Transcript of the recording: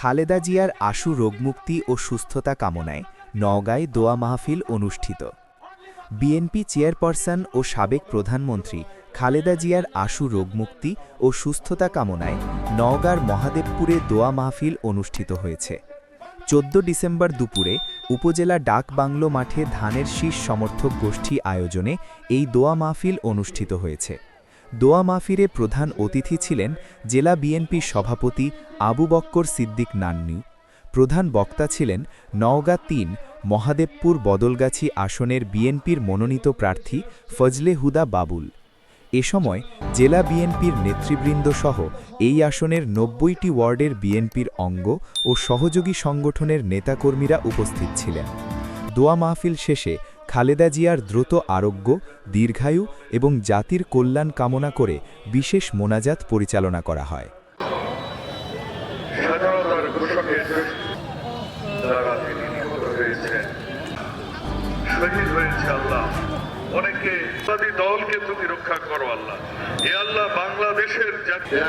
খালেদা জিয়ার আশু রোগমুক্তি ও সুস্থতা কামনায় নওগাঁয় দোয়া মাহফিল অনুষ্ঠিত। বিএনপি চেয়ারপারসন ও সাবেক প্রধানমন্ত্রী খালেদা জিয়ার আশু রোগমুক্তি ও সুস্থতা কামনায় নওগাঁর মহাদেবপুরে দোয়া মাহফিল অনুষ্ঠিত হয়েছে। চোদ্দ ডিসেম্বর দুপুরে উপজেলা ডাক বাংলো মাঠে ধানের শীষ সমর্থক গোষ্ঠী আয়োজনে এই দোয়া মাহফিল অনুষ্ঠিত হয়েছে। দোয়া মাহফিরে প্রধান অতিথি ছিলেন জেলা বিএনপির সভাপতি আবু বক্কর সিদ্দিক নান্নি, প্রধান বক্তা ছিলেন নওগাঁ তিন মহাদেবপুর বদলগাছি আসনের বিএনপির মনোনীত প্রার্থী ফজলে হুদা বাবুল। এ সময় জেলা বিএনপির নেতৃবৃন্দ সহ এই আসনের নব্বইটি ওয়ার্ডের বিএনপির অঙ্গ ও সহযোগী সংগঠনের নেতাকর্মীরা উপস্থিত ছিলেন। দোয়া মাহফিল শেষে খালেদা জিয়ার দ্রুত আরোগ্য দীর্ঘায়ু এবং জাতির কল্যাণ কামনা করে বিশেষ মোনাজাত পরিচালনা করা হয়। স্বাধীনতার ঘোষকের দ্বারা তিনি নিহত হয়েছেন। শহীদ হয়েছে আল্লাহ। অনেকে ইত্যাদি দলকে তুমি রক্ষা করো আল্লাহ। এ আল্লাহ বাংলাদেশের জাতীয়